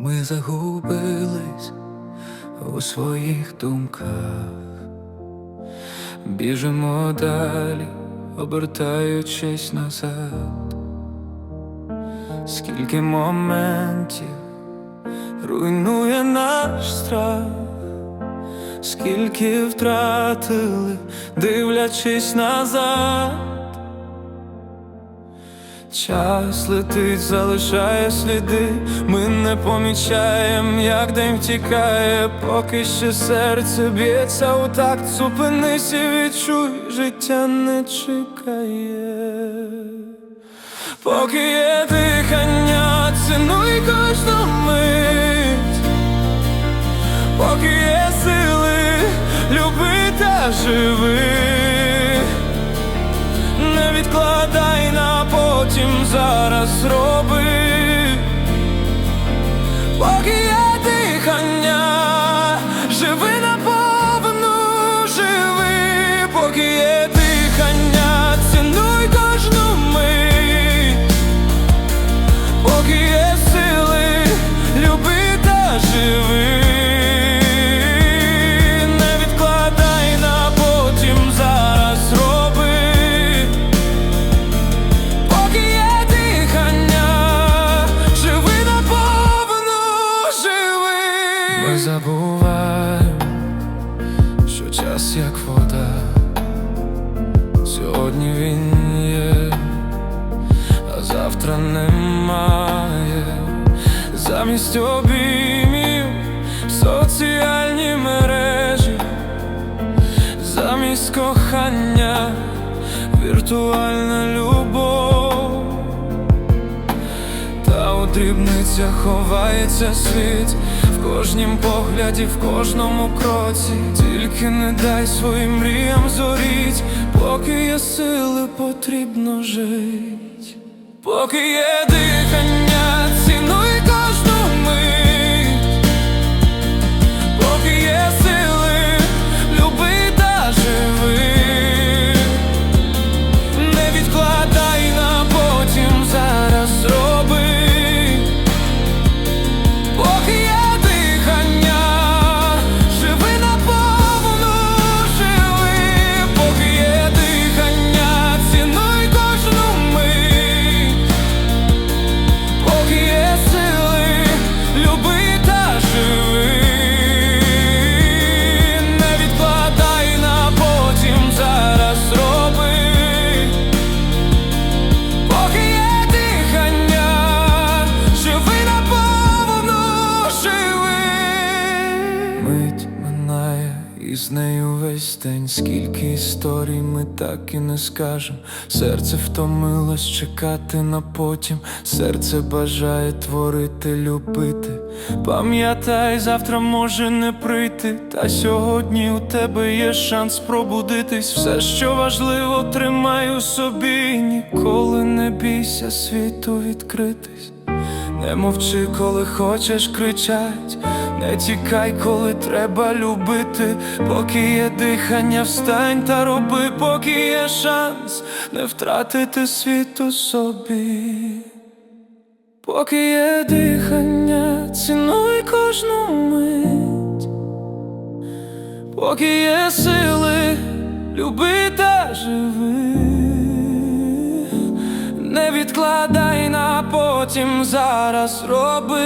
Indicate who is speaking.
Speaker 1: Ми загубились у своїх думках, біжимо далі, обертаючись назад. Скільки моментів руйнує наш страх, скільки втратили, дивлячись назад. Час летить, залишає сліди, ми не помічаємо, як день втікає, поки ще серце б'ється у такт, зупинись і відчуй, життя не чекає. Поки є дихання, цінуй кожну мить, поки є сили, люби та живи. Не відкладай на Ми забуваємо, що час як вода. Сьогодні він є, а завтра немає. Замість обіймів соціальні мережі, замість кохання віртуальна любов, дрібницях ховається світ. В кожнім погляді, в кожному кроці, тільки не дай своїм мріям зоріть, поки є сили, потрібно жить, поки є дихання, день, скільки історій ми так і не скажем. Серце втомилось чекати на потім, серце бажає творити, любити. Пам'ятай, завтра може не прийти, та сьогодні у тебе є шанс пробудитись. Все, що важливо, тримай у собі, ніколи не бійся світу відкритись. Не мовчи, коли хочеш кричать, не тікай, коли треба любити, поки є дихання, встань та роби, поки є шанс не втратити світ у собі. Поки є дихання, цінуй кожну мить, поки є сили, люби та живи. Не відкладай на потім зараз роби,